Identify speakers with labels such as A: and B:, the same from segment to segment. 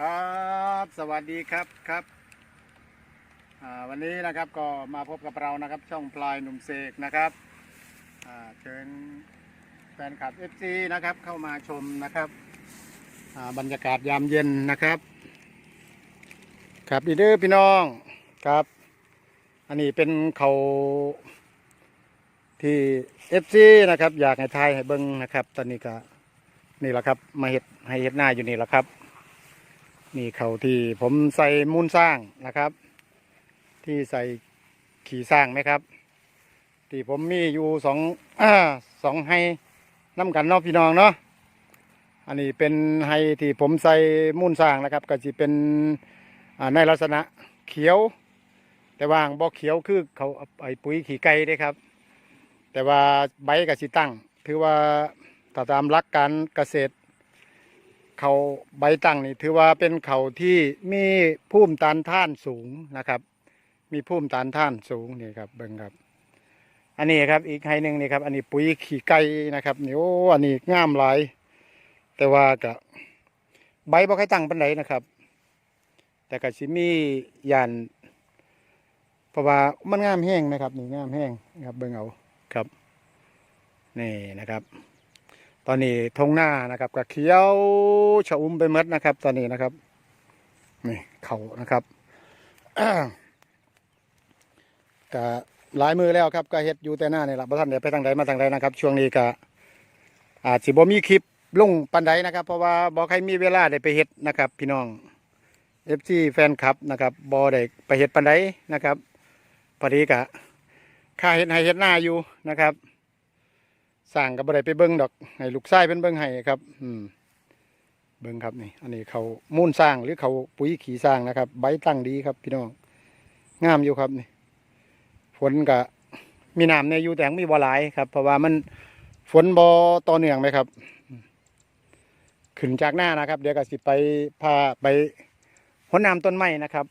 A: ครับสวัสดีครับครับวันนี้นะครับก็มาพบกับเรานะครับ ช่องปลายหนุ่มเสกนะครับเชิญแฟนคลับ FC นะครับเข้ามาชมนะครับบรรยากาศยามเย็นนะครับ ครับดีเด้อพี่น้องครับ อันนี้เป็นเขาที่ FC นะครับ อยากให้ทายให้เบิ้งนะครับ ตอนนี้ก็นี่แหละครับ มาเห็ดให้เห็ดหน้าอยู่นี่แหละครับ นี่เขาที่ผมใส่มูลสร้างนะครับ ที่ใส่ขี่สร้างไหมครับ ที่ผมมีอยู่สองอาสองไฮน้ำกันนาะพี่น้องเนาะอันนี้เป็นไฮที่ผมใส่มูลสร้างนะครับ ก็จะเป็นในลักษณะเขียว แต่ว่าบ่เขียวคือเขาไอปุ๋ยขี่ไก่เด้ครับ แต่ว่าใบกับสิตั้ง ถือว่าถ้าตามหลักการเกษตร เขาใบตั้งนี่ถือว่าเป็นเขาที่มีภูมิต้านทานสูงนะครับ มีภูมิต้านทานสูงนี่ครับเบิ่งครับ อันนี้ครับอีกไฮหนึ่งนี่ครับ อันนี้ปุ๋ยขี้ไก่นะครับนี่โอ้อันนี้งามหลาย แต่ว่าก็ใบบ่ค่อยตั้งปานใดนะครับ แต่ก็สิมียานเพราะว่ามันงามแห้งนะครับนี่งามแห้งนะครับ เบิ่งเอาครับ นี่นะครับ ตอนนี้ทงหน้านะครับก็เขียวชะอุ่มไปมดนะครับ ตอนนี้นะครับนี่เขานะครับก็หลายมือแล้วครับก็เฮ็ดอยู่แต่หน้านี่แหละบ่ทันได้ไปทางใดมาทางใดนะครับ ช่วงนี้ก็อาจสิบ่มีคลิปลงปันใดนะครับ เพราะว่าบ่ใครมีเวลาได้ไปเฮ็ดนะครับ พี่น้อง FC แฟนคลับนะครับบ่ได้ไปเฮ็ดปันใดนะครับพอดีกะค่าเฮ็ดให้เฮ็ดหน้าอยู่นะครับ สร้างกับบ่ได้ไปเบิ้งดอกให้ลูกชายเป็นเบิ้งให้ครับ อืมเบิ้งครับนี่ อันนี้เขามูลสร้างหรือเขาปุ๋ยขี่สร้างนะครับ ใบตั้งดีครับ พี่น้องงามอยู่ครับนี่ฝนก็มีน้ำในอยู่แต่มีบ่หลายครับ เพราะว่ามันฝนบ่ต่อเนื่องไหมครับ ขึ้นจากหน้านะครับ เดี๋ยวก็สิไปพาไปหดน้ำต้นไม้นะครับ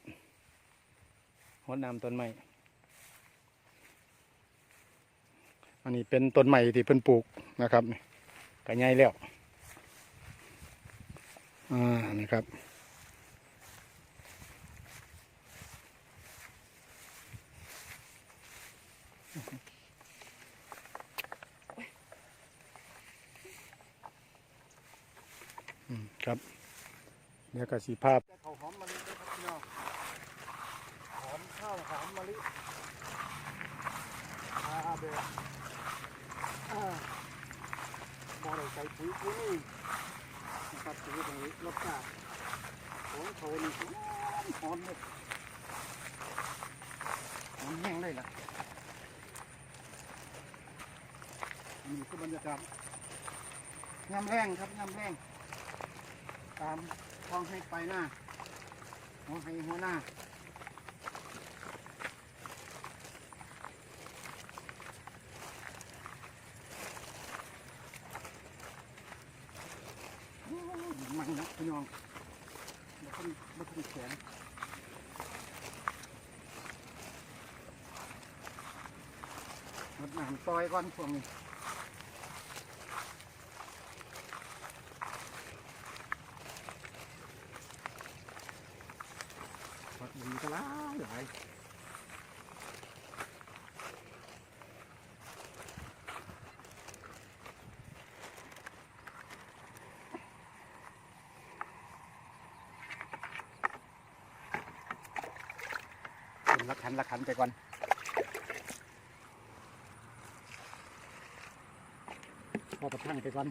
A: หดน้ำต้นไม้ อันนี้เป็นต้นใหม่ที่เพิ่นปลูกนะครับก็ใหญ่แล้วอ่านี่ครับครับเดี๋ยวก็สีภาพข้าวหอมมะลิครับพี่น้องหอมข้าวหอมมะลิอาเบ บอได้ใส่ปุ๋ยปุ๋ยนะครับปุ๋ยตรงนี้รสชาติของโทนี่หอมเลยหอมแห้งเลยล่ะนี่คือบรรยากาศน้ำแรงครับน้ำแรงตามคลองให้ไปหน้าหัวให้หัวหน้า นนะพี่น้องมันต้องมันต้องแข็งรดน้ำซอยก่อนพวกนี้รดดีก็ล้าหลายเป็นละคั นละขันไปก่อนพอประทังไปก่อน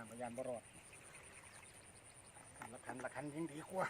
A: ามายานบรอดละคันละคันยิ่งดีกว่า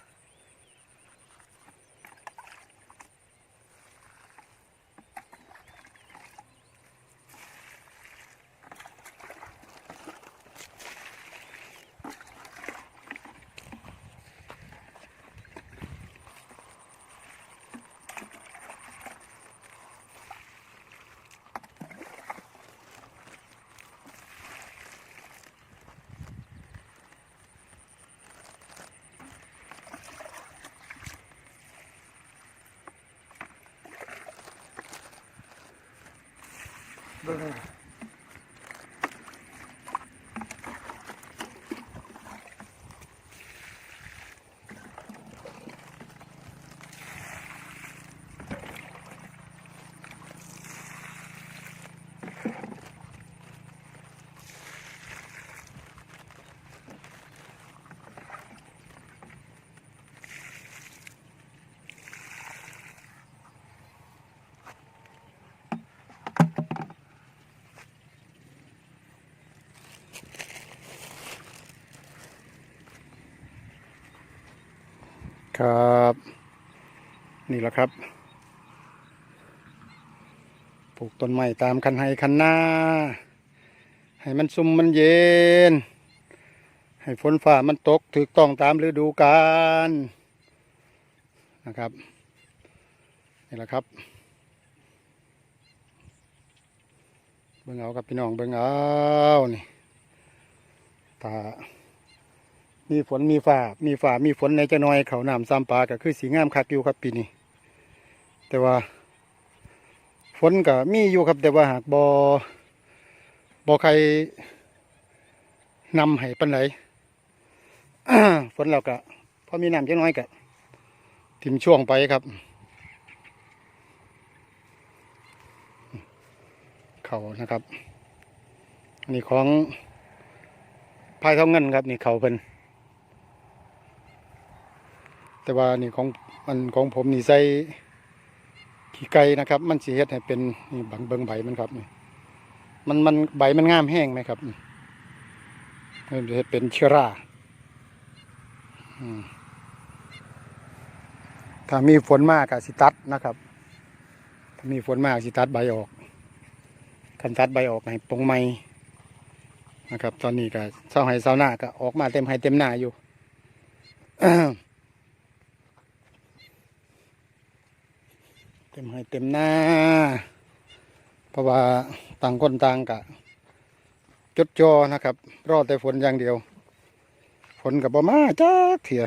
A: เบิ่ ครับ นี่แหละครับ ปลูกต้นไม้ตามคันให้คันหน้า ให้มันซุ่มมันเย็น ให้ฝนฝ่ามันตกถูกต้องตามฤดูกาลนะครับ นี่แหละครับ เบิ่งเอากับพี่น้องเบิ่งเอานี่ตา มีฝนมีฝ่ามีฝ่ามีฝนในจะน้อยเขาหน้ำซ้ำปลาก็คือสีงามคักอยู่ครับปีนี้ แต่ว่า ฝนก็มีอยู่ครับ แต่ว่าหากบอบอใครนำให้ปันไหนฝนเราก็พอมีน้ำจะน้อยก็ทิมช่วงไปครับ เขานะครับอันนี้ของพายทองเงินครับ นี่เขาเพิ่น แต่ว่านี่ของมันของผมนี่ใส่ขี้ไก่นะครับ มันสีเฮ็ดให้เป็นนี่บังเบิงใบมันครับนี่มันมันใบมันงามแห้งไหมครับมันจะเฮ็ดเป็นเชื้อราถ้ามีฝนมากก็สิตัดนะครับ ถ้ามีฝนมากสิตัดใบออกคันตัดใบออกให้ปงไม้นะครับ ตอนนี้ก็เศร้าให้เศร้าหน้าก็ออกมาเต็มให้เต็มหน้าอยู่ เต็มให้เต็มหน้า เพราะว่าต่างคนต่างกะจดจอนะครับ รอแต่ฝนอย่างเดียว ฝนกับบ่มาจ้าเถีย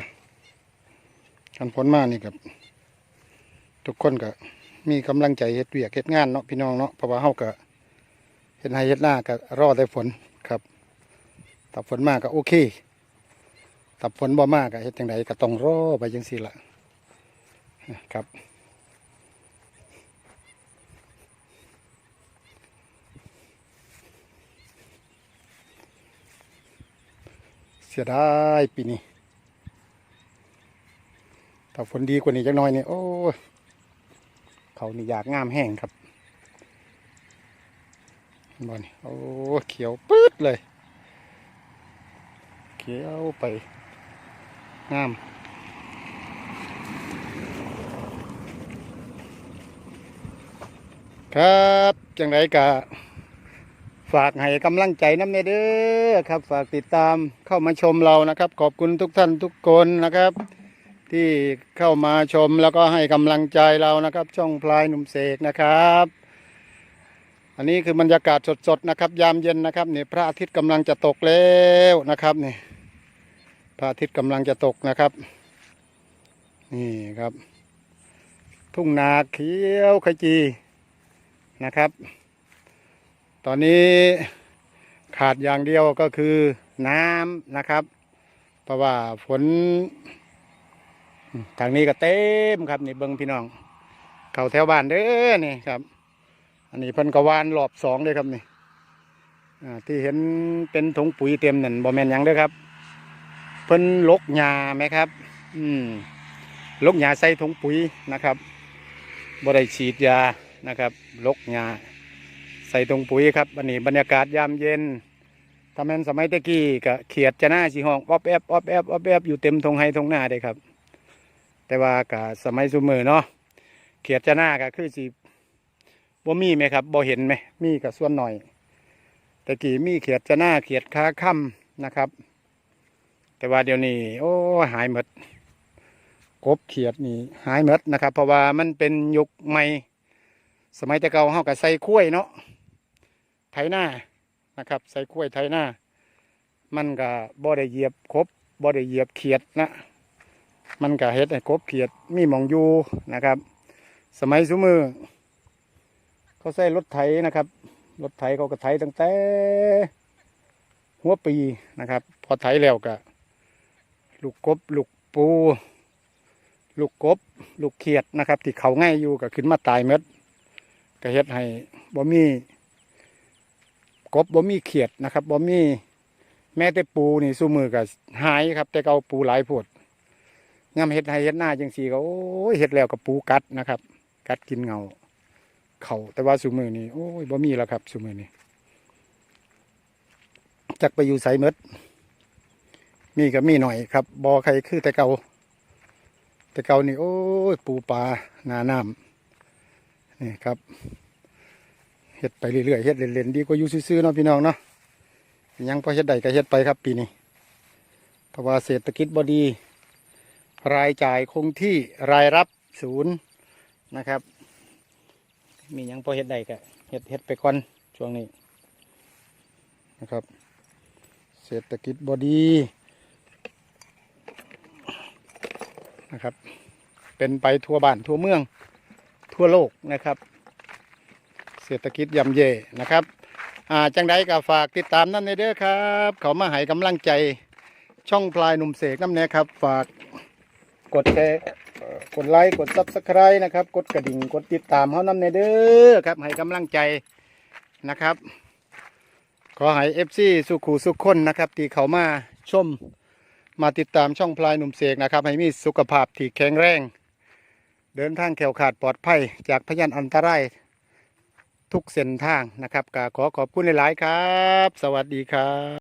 A: กันฝนมานี่กับทุกคนก็มีกำลังใจเฮ็ดเวียกเฮ็ดงานเนาะพี่น้องเนาะเพราะว่าเฮาก็เฮ็ดให้เฮ็ดหน้าก็รอแต่ฝนครับถ้าฝนมากก็โอเคถ้าฝนบ่มาก็เฮ็ดจังไดก็ต้องรอไปจังซี่ล่ะครับ สียดายปีนี้ถ้าฝนดีกว่านี้จักหน่อยนี่โอ้เขานี่อยากงามแห้งครับบอนี่โอ้เขียวปื๊ดเลย เขียวไปงามครับ จังไรกะ ฝากให้กำลังใจน้ำเนเด้อครับ ฝากติดตามเข้ามาชมเรานะครับ ขอบคุณทุกท่านทุกคนนะครับ ที่เข้ามาชมแล้วก็ให้กำลังใจเรานะครับ ช่องพลายหนุ่มเสกนะครับ อันนี้คือบรรยากาศสดๆนะครับ ยามเย็นนะครับนี่พระอาทิตย์กำลังจะตกแล้วนะครับนี่พระอาทิตย์กำลังจะตกนะครับ นี่ครับ ทุ่งนาเขียวขจีนะครับ ตอนนี้ขาดอย่างเดียวก็คือน้ำนะครับ เพราะว่าฝนทางนี้ก็เต็มครับนี่เบิงพี่น้อง เขาแถวบ้านเด้อนี่ครับ อันนี้เพิ่นกวานรอบสองเลยครับนี่ที่เห็นเป็นถุงปุ๋ยเต็มนั่นบ่แมนยังเด้อครับ เพิ่นลกหญ้าไหมครับ อืมลกหญ้าใส่ถุงปุ๋ยนะครับบ่ได้ฉีดยานะครับ ลกหญ้า ส่ตรงปุ๋ยครับวันนี้บรรยากาศยามเย็นถ้าแม่นสมัยตะกี้ก็เขียดจะหน้าสีห้องอ๊อบแอบอ๊อบแอบอ๊อบแอบอยู่เต็มทงไฮทงหน้าเลยครับ แต่ว่าก็สมัยซุมือเนาะเขียดจะหน้าก็คือสิบ่มีไหมครับบ่เห็นไหมมีก็ส่วนหน่อยตะกี้มีเขียดจะหน้าเขียดค้าค่ำนะครับ แต่ว่าเดี๋ยวนี้โอ้หายหมดกบเขียดนี่หายหมดนะครับ เพราะว่ามันเป็นยุคใหม่สมัยแต่เก่าเฮาก็ใส่ข้วยเนาะ ไถหน้านะครับ ใส่ข้วยไถหน้า มันก็บ่ได้เหยียบครบบ่ได้เหยียบเขียดนะ มันก็เฮ็ดให้ครบเขียดมีหมองอยู่นะครับ สมัยซุมือ เขาใส่รถไถนะครับ รถไถเขาก็ไถตั้งแต่ หัวปีนะครับ พอไถแล้วก็ลูกกบลูกปูลูกกบลูกเขียดนะครับ ที่เขาง่ายอยู่ก็ขึ้นมาตายเม็ดก็เฮ็ดให้บ่มี กบบ่มีเขียดนะครับบ่มีแม้แต่ปูนี่สู้มือก็หายครับ แต่เอาปูหลายโพดงามเฮ็ดให้เฮ็ดหน้าจังซี่ก็โอ้ยเฮ็ดแล้วกับปูกัดนะครับ กัดกินเงา เขาแต่ว่าสุมือนี่โอ้ยบ่มีแล้วครับสุมือนี่จักไปอยู่ไสเมดมีก็มีหน่อยครับบ่ใครคือแต่เกาแต่เกานี่โอ้ยปูปลาหนาน้ำนี่ครับ ฮ็ดไปเรื่อยๆเฮ็ดเล่นๆดีกว่าอยู่ซื่อๆเนาะพี่น้องเนาะยังพอเฮ็ดได้ก็เฮ็ดไปครับปีนี้เพราะว่าเศรษฐกิจบดี รายจ่ายคงที่รายรับศูนย์นะครับ มียังพอเฮ็ดได้ก็เฮ็ดเฮ็ดไปก่อนช่วงนี้นะครับ เศรษฐกิจบดีนะครับ เป็นไปทั่วบ้านทั่วเมืองทั่วโลกนะครับ เศรษฐกิจย่ำแย่นะครับอ่าจังใดก็ฝากติดตามนั่นเด้อครับ เขามาให้กำลังใจช่องพลายหนุ่มเสกน้ำแน่ครับ ฝากกดแชร์กดไลค์กดซับสไครต์นะครับ กดกระดิ่งกดติดตามเขาน้ำในเด้อครับ ให้กำลังใจนะครับ ขอให้เอฟซีสุขูสุขคนนะครับที่เขามาชมมาติดตามช่องพลายหนุ่มเสกนะครับ ให้มีสุขภาพที่แข็งแรง เดินทางแขวขาดปลอดภัยจากพยานอันตราย ทุกเส้นทางนะครับก็ขอขอบคุณหลาย ๆ ครับ สวัสดีครับ